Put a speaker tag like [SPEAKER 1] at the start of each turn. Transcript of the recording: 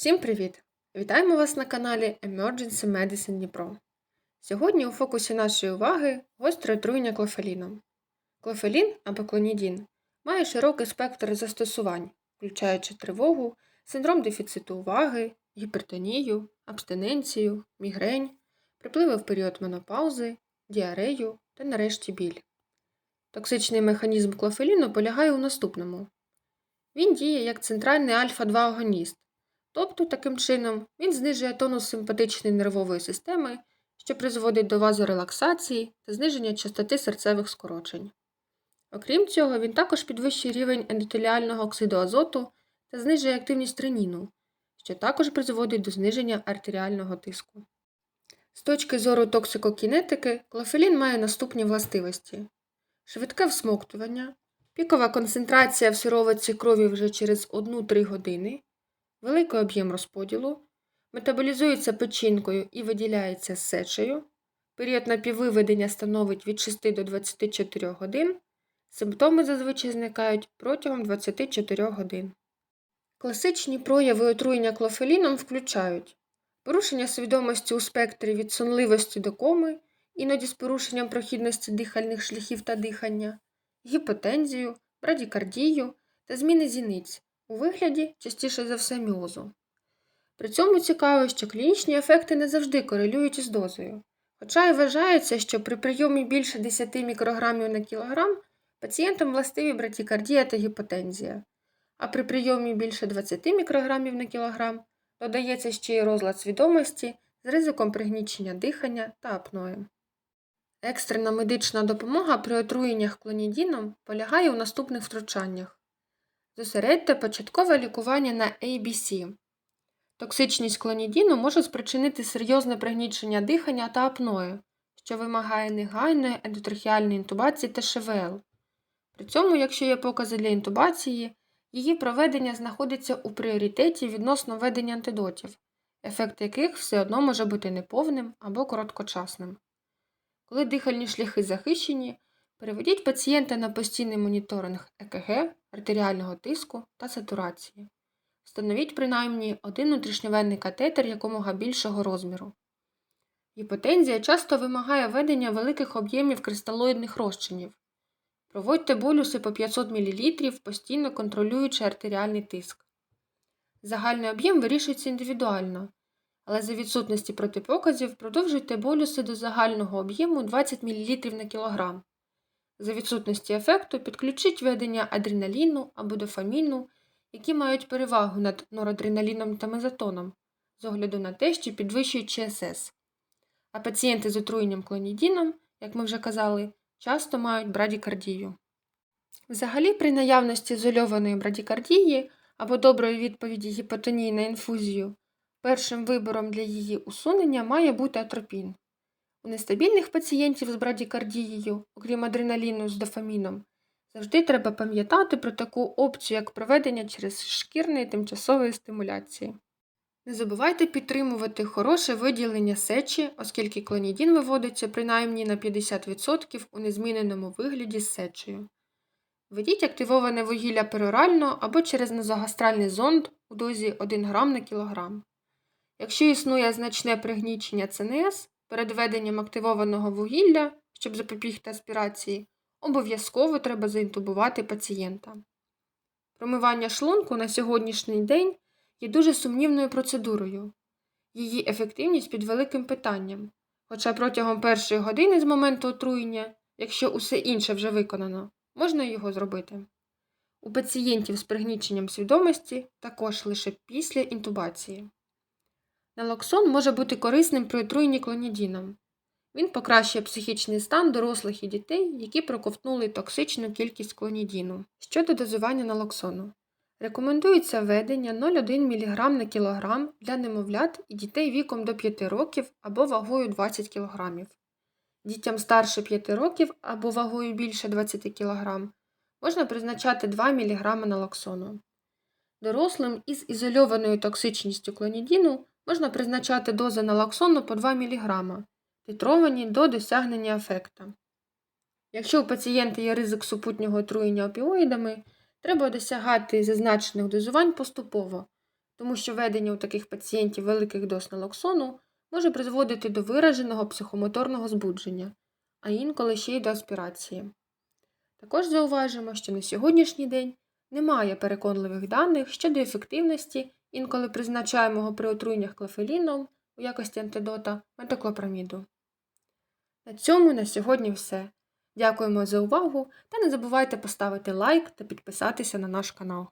[SPEAKER 1] Всім привіт! Вітаємо вас на каналі Emergency Medicine Дніпро. Сьогодні у фокусі нашої уваги гостре отруєння клофеліном. Клофелін або клонідін має широкий спектр застосувань, включаючи тривогу, синдром дефіциту уваги, гіпертонію, абстиненцію, мігрень, припливи в період менопаузи, діарею та нарешті біль. Токсичний механізм клофеліну полягає у наступному. Він діє як центральний альфа-2 агоніст. Тобто, таким чином, він знижує тонус симпатичної нервової системи, що призводить до вазорелаксації та зниження частоти серцевих скорочень. Окрім цього, він також підвищує рівень ендотеліального оксиду азоту та знижує активність реніну, що також призводить до зниження артеріального тиску. З точки зору токсикокінетики, клофелін має наступні властивості: швидке всмоктування, пікова концентрація в сировиці крові вже через 1-3 години великий об'єм розподілу, метаболізується печінкою і виділяється сечею, період напіввиведення становить від 6 до 24 годин, симптоми зазвичай зникають протягом 24 годин. Класичні прояви отруєння клофеліном включають порушення свідомості у спектрі від сонливості до коми, іноді з порушенням прохідності дихальних шляхів та дихання, гіпотензію, брадікардію та зміни зіниць у вигляді частіше за все міозу. При цьому цікаво, що клінічні ефекти не завжди корелюють із дозою, хоча й вважається, що при прийомі більше 10 мікрограмів на кілограм пацієнтам властиві братікардія та гіпотензія, а при прийомі більше 20 мікрограмів на кілограм додається ще й розлад свідомості з ризиком пригнічення дихання та апної. Екстрена медична допомога при отруєннях клонідіном полягає у наступних втручаннях. Зосередьте початкове лікування на ABC. Токсичність клонідіну може спричинити серйозне пригнічення дихання та апної, що вимагає негайної ендотрахеальної інтубації та ШВЛ. При цьому, якщо є покази для інтубації, її проведення знаходиться у пріоритеті відносно введення антидотів, ефект яких все одно може бути неповним або короткочасним. Коли дихальні шляхи захищені, переведіть пацієнта на постійний моніторинг ЕКГ, артеріального тиску та сатурації. Встановіть принаймні один внутрішньовенний катетер якомога більшого розміру. Гіпотензія часто вимагає введення великих об'ємів кристалоїдних розчинів. Проводьте болюси по 500 мл, постійно контролюючи артеріальний тиск. Загальний об'єм вирішується індивідуально, але за відсутності протипоказів продовжуйте болюси до загального об'єму 20 мл на кілограм. За відсутності ефекту підключіть введення адреналіну або дофаміну, які мають перевагу над норадреналіном та мезотоном, з огляду на те, що підвищують ЧСС. А пацієнти з отруєнням клонідіном, як ми вже казали, часто мають брадікардію. Взагалі, при наявності ізольованої брадікардії або доброї відповіді гіпотонії на інфузію, першим вибором для її усунення має бути атропін. У нестабільних пацієнтів з брадікардією, окрім адреналіну з дофаміном, завжди треба пам'ятати про таку опцію, як проведення через шкірної тимчасової стимуляції. Не забувайте підтримувати хороше виділення сечі, оскільки клонідін виводиться принаймні на 50% у незміненому вигляді з сечею. Введіть активоване вугілля перорально або через назогастральний зонд у дозі 1 грам на кілограм. Якщо існує значне пригнічення ЦНС, перед введенням активованого вугілля, щоб запобігти аспірації, обов'язково треба заінтубувати пацієнта. Промивання шлунку на сьогоднішній день є дуже сумнівною процедурою. Її ефективність під великим питанням, хоча протягом першої години з моменту отруєння, якщо усе інше вже виконано, можна його зробити. У пацієнтів з пригніченням свідомості також лише після інтубації. Налоксон може бути корисним при отруєнні клонідіном. Він покращує психічний стан дорослих і дітей, які проковтнули токсичну кількість клонідіну. Щодо дозування налоксону. Рекомендується введення 0,1 мг на кілограм для немовлят і дітей віком до 5 років або вагою 20 кг. Дітям старше 5 років або вагою більше 20 кг можна призначати 2 мг налоксону. Дорослим із ізольованою токсичністю клонідіну можна призначати дози налоксону по 2 мг, титровані до досягнення ефекта. Якщо у пацієнта є ризик супутнього отруєння опіоїдами, треба досягати зазначених дозувань поступово, тому що введення у таких пацієнтів великих доз налоксону може призводити до вираженого психомоторного збудження, а інколи ще й до аспірації. Також зауважимо, що на сьогоднішній день немає переконливих даних щодо ефективності інколи призначаємо його при отруєннях клофеліном у якості антидота метоклопраміду. На цьому на сьогодні все. Дякуємо за увагу та не забувайте поставити лайк та підписатися на наш канал.